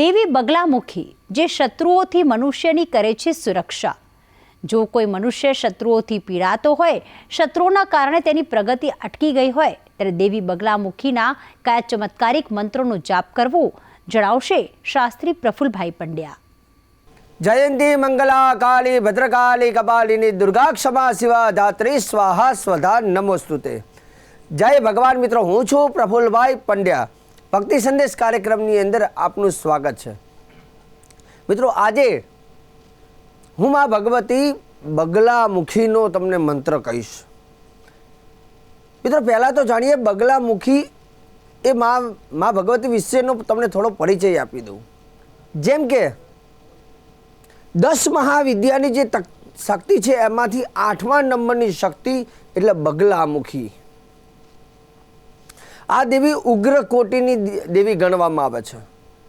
દેવી બગલામુખી જે શત્રુઓથી મનુષ્યની કરે છે સુરક્ષા. જો કોઈ મનુષ્ય શત્રુઓથી પીડાતો હોય શત્રુઓના કારણે તેની પ્રગતિ અટકી ગઈ હોય, ત્યારે દેવી બગલામુખીના કયા ચમત્કારિક મંત્રોનો જાપ કરવો જણાવશે શાસ્ત્રી પ્રફુલભાઈ પંડ્યા. જયંતી મંગલા કાલી ભદ્રકાળી કપાલિની દુર્ગા ક્ષમા શિવા ધાત્રી સ્વાહા સ્વધા નમોસ્તુતે. જય ભગવાન મિત્રો, હું છું પ્રફુલભાઈ પંડ્યા. ભક્તિ સંદેશ કાર્યક્રમની અંદર આપનું સ્વાગત છે. મિત્રો, આજે હું મા ભગવતી બગલામુખીનો તમને મંત્ર કહીશ. મિત્રો, પહેલાં તો જાણીએ બગલામુખી એ મા મા ભગવતી વિશેનો તમને થોડો પરિચય આપી દઉં. જેમ કે, દસ મહાવિદ્યાની જે તક, શક્તિ છે, એમાંથી આઠમા નંબરની શક્તિ એટલે બગલામુખી. આ દેવી ઉગ્ર કોટીની દેવી ગણવામાં આવે છે.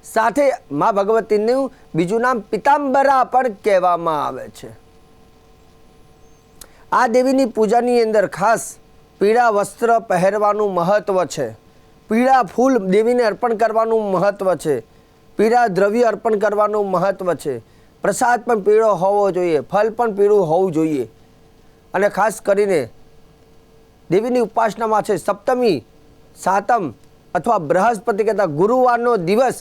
સાથે મા ભગવતીનું બીજું નામ પિતાંબરા પણ કહેવામાં આવે છે. આ દેવીની પૂજાની અંદર ખાસ પીળા વસ્ત્ર પહેરવાનું મહત્વ છે. પીળા ફૂલ દેવીને અર્પણ કરવાનું મહત્વ છે. પીળા દ્રવ્ય અર્પણ કરવાનું મહત્વ છે. પ્રસાદ પણ પીળો હોવો જોઈએ ફળ પણ પીળું હોવું જોઈએ. અને ખાસ કરીને દેવીની ઉપાસનામાં છે સપ્તમી સાતમ અથવા બૃહસ્પતિ કહેતા ગુરુવારનો દિવસ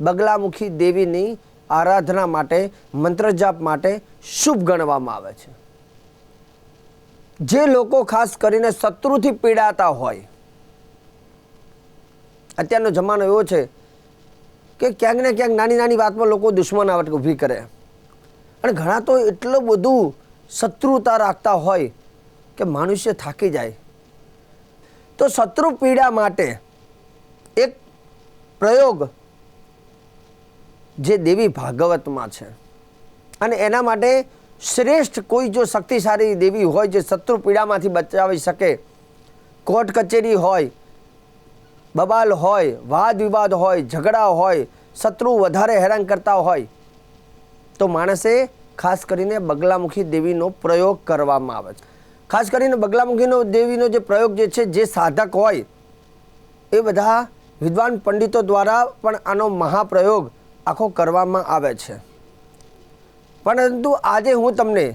બગલામુખી દેવીની આરાધના માટે, મંત્રજાપ માટે શુભ ગણવામાં આવે છે. જે લોકો ખાસ કરીને શત્રુથી પીડાતા હોય, અત્યારનો જમાનો એવો છે કે ક્યાંક ને ક્યાંક નાની નાની વાતમાં લોકો દુશ્મનાવટ ઊભી કરે. અને ઘણા તો એટલું બધું શત્રુતા રાખતા હોય કે મનુષ્ય થાકી જાય. તો શત્રુ પીડા માટે એક પ્રયોગ જે દેવી ભાગવતમાં છે. અને એના માટે શ્રેષ્ઠ કોઈ જો શક્તિશાળી દેવી હોય જે શત્રુ પીડામાંથી બચાવી શકે, કોર્ટ કચેરી હોય, બબાલ હોય, વાદ વિવાદ હોય, ઝઘડા હોય, શત્રુ વધારે હેરાન કરતા હોય, તો માણસે ખાસ કરીને બગલામુખી દેવીનો પ્રયોગ કરવામાં આવે છે. ખાસ કરીને બગલામુખીનો દેવીનો જે પ્રયોગ જે છે, જે સાધક હોય, એ બધા વિદ્વાન પંડિતો દ્વારા પણ આનો મહાપ્રયોગ આખો કરવામાં આવે છે. પરંતુ આજે હું તમને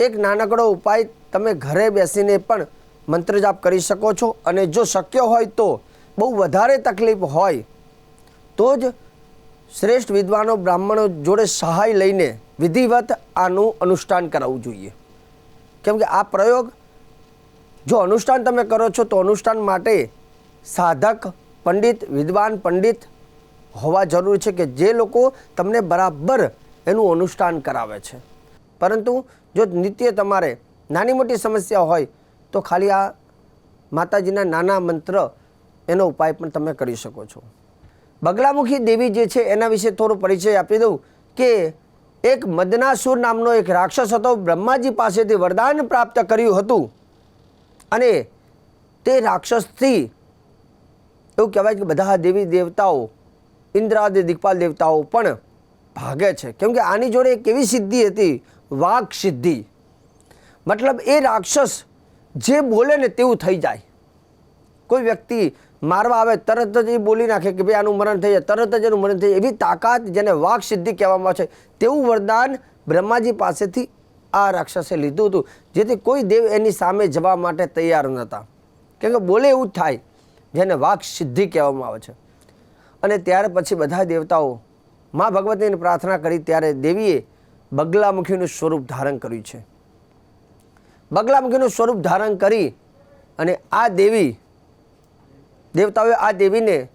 એક નાનકડો ઉપાય તમે ઘરે બેસીને પણ મંત્ર જાપ કરી શકો છો અને જો શક્ય હોય તો બહુ વધારે તકલીફ હોય, તો જ શ્રેષ્ઠ વિદ્વાનો બ્રાહ્મણો જોડે સહાય લઈને વિધિવત આનું અનુષ્ઠાન કરાવવું જોઈએ. કેમ કે આ પ્રયોગ જો અનુષ્ઠાન તમે કરો છો, તો અનુષ્ઠાન માટે સાધક, પંડિત, વિદ્વાન, પંડિત હોવા જરૂરી છે કે જે લોકો તમને બરાબર એનું અનુષ્ઠાન કરાવે છે. પરંતુ જો નિત્ય તમારે નાની મોટી સમસ્યા હોય, તો ખાલી આ માતાજીના નાના મંત્ર એનો ઉપાય પણ તમે કરી શકો છો. બગલામુખી દેવી જે છે, એના વિશે થોડો પરિચય આપી દઉં કે એક મદનાસુર નામનો એક રાક્ષસ હતો, બ્રહ્માજી પાસેથી વરદાન પ્રાપ્ત કર્યું હતું. અને તે રાક્ષસથી એવું કહેવાય કે બધા દેવી દેવતાઓ, ઇન્દ્રાદિ દિક્પાલ દેવતાઓ પણ ભાગે છે. કેમ કે આની જોડે એક એવી સિદ્ધિ હતી? વાઘ સિદ્ધિ. મતલબ એ રાક્ષસ જે બોલે ને તેવું થઈ જાય. કોઈ વ્યક્તિ મારવા આવે, તરત જ એ બોલી નાખે કે ભાઈ આનું મરણ થઈ જાય, તરત જ એનું મરણ થઈ જાય. એવી તાકાત જેને વાક સિદ્ધિ કહેવામાં છે. તેવું વરદાન બ્રહ્માજી પાસેથી આ રાક્ષસે લીધું હતું, જેથી કોઈ દેવ એની સામે જવા માટે તૈયાર નહોતા. કેમ કે બોલે એવું જ થાય, જેને વાક સિદ્ધિ કહેવામાં આવે છે. અને ત્યાર પછી બધા દેવતાઓ મા ભગવતીને પ્રાર્થના કરી, ત્યારે દેવીએ બગલામુખીનું સ્વરૂપ ધારણ કર્યું છે. બગલામુખીનું સ્વરૂપ ધારણ કરી અને આ દેવી દેવતાઓએ આ દેવીને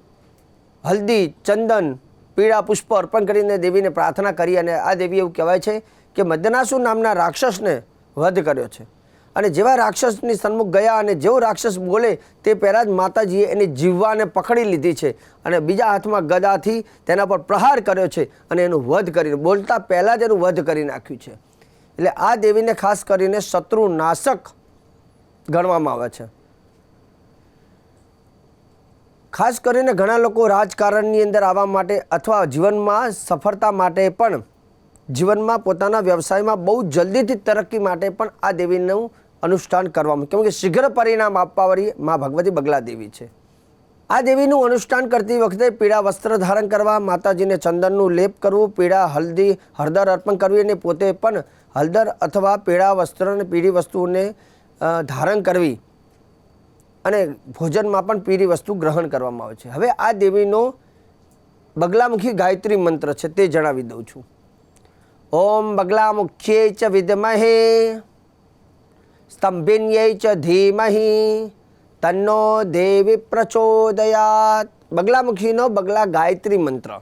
હલ્દી, ચંદન, પીળા પુષ્પ અર્પણ કરીને દેવીને પ્રાર્થના કરી અને આ દેવી એવું કહેવાય છે કે મદનાસુર નામના રાક્ષસને વધ કર્યો છે. અને જેવા રાક્ષસની સન્મુખ ગયા અને જેવો રાક્ષસ બોલે તે પહેલાં જ માતાજીએ એની જીવવાને પકડી લીધી છે અને બીજા હાથમાં ગદાથી તેના પર પ્રહાર કર્યો છે અને એનું વધ કરીને બોલતા પહેલાં જ એનું વધ કરી નાખ્યું છે. એટલે આ દેવીને ખાસ કરીને શત્રુ નાશક ગણવામાં આવે છે. ખાસ કરીને ઘણા લોકો રાજકારણની અંદર આવવા માટે અથવા જીવનમાં સફળતા માટે પણ જીવનમાં પોતાના વ્યવસાયમાં બહુ જલ્દીથી તરક્કી માટે પણ આ દેવીનું અનુષ્ઠાન કરવામાં કેમ કે શીઘ્ર પરિણામ આપવાવાળી મા ભગવતી બગલા દેવી છે. આ દેવીનું અનુષ્ઠાન કરતી વખતે પીળા વસ્ત્ર ધારણ કરવા, માતાજીને ચંદનનું લેપ કરવું, પીળા હલ્દી, હળદર અર્પણ કરવી અને પોતે પણ હળદર અથવા પીળા વસ્ત્ર અને પીળી વસ્તુઓને ધારણ કરવી અને ભોજનમાં પણ પીળી વસ્તુ ગ્રહણ કરવામાં આવે છે. હવે આ દેવીનો બગલામુખી ગાયત્રી મંત્ર છે તે જણાવી દઉં છું. ઓમ બગલામુખ્યે ચ વિદમહે, સ્તંભિન્યે ચ ધીમહિ, તન્નો દેવી પ્રચોદયાત. બગલામુખીનો બગલા ગાયત્રી મંત્ર.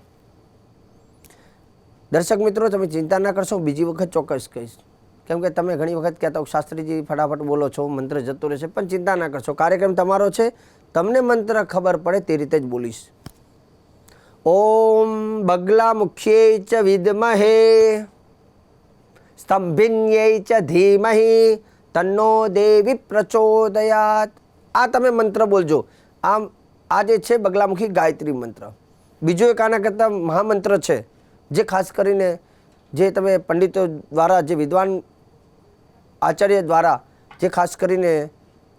દર્શક મિત્રો, તમે ચિંતા ના કરશો બીજી વખત ચોક્કસ કહીશ. કેમ કે તમે ઘણી વખત કહેતા હો શાસ્ત્રીજી ફટાફટ બોલો છો, મંત્ર જતો રહેશે, પણ ચિંતા ના કરશો. કાર્યક્રમ તમારો છે, તમને મંત્ર ખબર પડે તે રીતે જ બોલીશ. ઓમ બગલા મુખ્ય ચ વિદ્મહે, સ્તંભિન્યે ચ ધીમહિ, તન્નો દેવી પ્રચોદયાત. આ તમે મંત્ર બોલજો. આમ, આ જે છે બગલામુખી ગાયત્રી મંત્ર. બીજો એક આના કરતાં મહામંત્ર છે, જે ખાસ કરીને જે તમે પંડિતો દ્વારા જે વિદ્વાન આચાર્ય દ્વારા જે ખાસ કરીને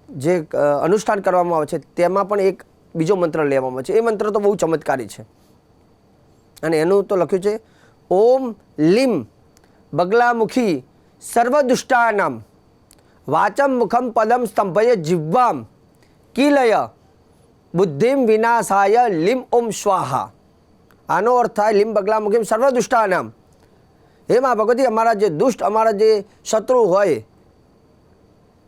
જે અનુષ્ઠાન કરવામાં આવે છે, તેમાં પણ એક બીજો મંત્ર લેવામાં આવે છે. એ મંત્ર તો બહુ ચમત્કારી છે. અને એનું તો લખ્યું છે, ઓમ લીમ બગલામુખી સર્વદુષ્ટાનામ વાચમ મુખમ પદમ સ્તંભય જીવ્વામ કિલય બુદ્ધિમ વિનાશાય લીમ ઓમ સ્વાહા. આનો અર્થ થાય લીમ બગલામુખીમ સર્વદુષ્ટાનામ. હે મા ભગવતી, અમારા જે દુષ્ટ, અમારા જે શત્રુ હોય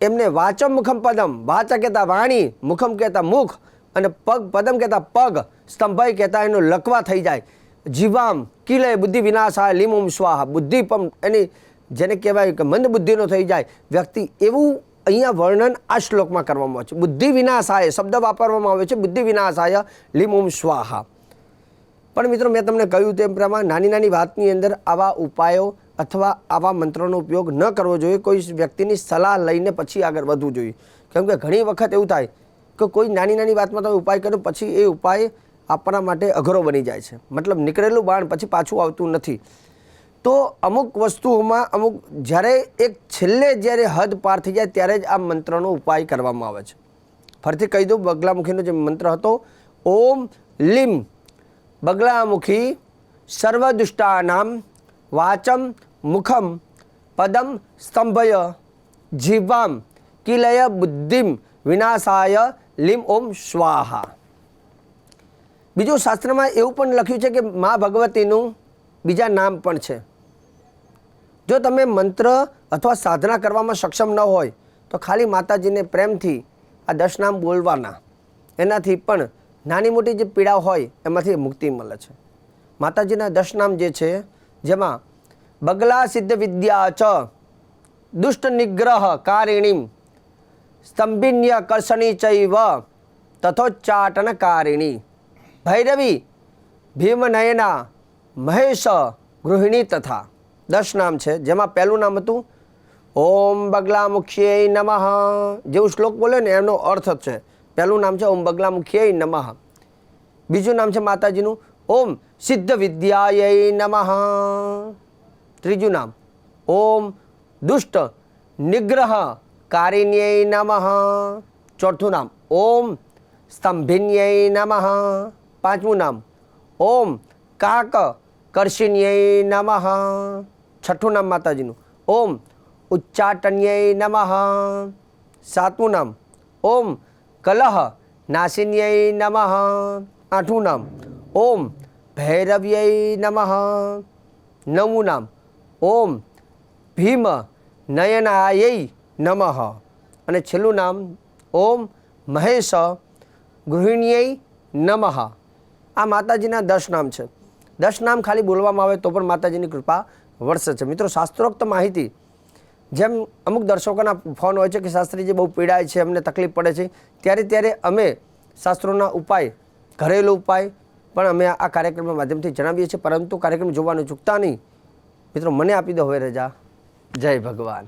એમને વાચમ મુખમ પદમ, વાચા કહેતા વાણી, મુખમ કહેતા મુખ અને પગ, પદમ કહેતા પગ સ્તંભય કહેતા એનો લકવા થઈ જાય. જીવામ, કિલય, બુદ્ધિ વિનાશાય, લીમુમ સ્વાહા, બુદ્ધિ પણ એની જેને કહેવાય કે મંદ બુદ્ધિનો થઈ જાય. વ્યક્તિ એવું અહીંયા વર્ણન આ શ્લોકમાં કરવામાં આવે છે. બુદ્ધિ વિનાશાય શબ્દ વાપરવામાં આવે છે. બુદ્ધિ વિનાશાય, લીમુમ સ્વાહા. પણ મિત્રો મેં તમને કહ્યું તેમ પ્રમાણે નાની નાની વાતની અંદર આવા ઉપાયો અથવા આવા મંત્રોનો ઉપયોગ ન કરવો જોઈએ. કોઈ વ્યક્તિની સલાહ લઈને પછી આગળ વધવું જોઈએ. કેમ કે ઘણી વખત એવું થાય કે કોઈ નાની નાની વાતમાં તમે ઉપાય કરો પછી એ ઉપાય આપણા માટે અઘરો બની જાય છે. મતલબ નીકળેલું બાણ પછી પાછું આવતું નથી. તો અમુક વસ્તુઓમાં અમુક જ્યારે એક છેલ્લે જ્યારે હદ પાર થઈ જાય ત્યારે જ આ મંત્રનો ઉપાય કરવામાં આવે છે. ફરીથી કહી દઉં, બગલામુખીનો જે મંત્ર હતો, ઓમ લીમ. બગલામુખી, સર્વદુષ્ટાનામ વાચમ મુખમ, પદમ, સ્તંભય, જીવામ, કિલય, બુદ્ધિમ, વિનાશાય, લીમ ઓમ સ્વાહા. બીજું શાસ્ત્રમાં એવું પણ લખ્યું છે કે મા ભગવતીનું બીજા નામ પણ છે. જો તમે મંત્ર અથવા સાધના કરવામાં સક્ષમ ન હોય, તો ખાલી માતાજીને પ્રેમથી આ દસ નામ બોલવાના. એનાથી પણ નાની મોટી જે પીડા હોય, એમાંથી મુક્તિ મળે છે. માતાજીના દસ નામ જે છે, જેમાં બગલા સિદ્ધ વિદ્યા ચ દુષ્ટ નિગ્રહ કારિણીમ સ્તંભિન્ય કર્ષણી ચૈવ તથોચ્ચાટન કારિણી ભૈરવી ભીમનયના મહેશ ગૃહિણી તથા દસ નામ છે જેમાં પહેલું નામ હતું ઓમ બગલા મુખ્ય નમઃ જેવું શ્લોક બોલે ને એનો અર્થ છે પહેલું નામ છે ઓમ બગલા મુખ્ય નમઃ બીજું નામ છે માતાજીનું ઓમ સિદ્ધ વિદ્યાય નમઃ ત્રીજું નામ ઓમ દુષ્ટ નિગ્રહ કારિણ્યય નમઃ ચોથું નામ ઓમ સ્તંભિન્યય નમઃ પાંચમું નામ ઓમ કાક કર્ષિન્યય નમઃ છઠ્ઠું નામ માતાજીનું ઓમ ઉચ્ચાટન્યય નમઃ સાતમું નામ ઓમ કલહ નાસિન્યય નમઃ આઠમું નામ ઓમ ભૈરવ્યય નમઃ નવમું નામ ઓમ ભીમ નયનાય નમઃ. અને છેલ્લું નામ ઓમ મહેશ ગૃહિણીય નમઃ. આ માતાજીના દસ નામ છે. દસ નામ ખાલી બોલવામાં આવે તો પણ માતાજીની કૃપા વરસે છે. મિત્રો, શાસ્ત્રોક્ત માહિતી. જેમ અમુક દર્શકોના ફોન હોય છે કે શાસ્ત્રીજી બહુ પીડાય છે, અમને તકલીફ પડે છે, ત્યારે ત્યારે અમે શાસ્ત્રોના ઉપાય, ઘરેલું ઉપાય પણ અમે આ કાર્યક્રમના માધ્યમથી જણાવીએ છીએ. પરંતુ કાર્યક્રમ જોવાનું ચૂકતા નહીં. મિત્રો મને આપી દો હવે રજા. જય ભગવાન.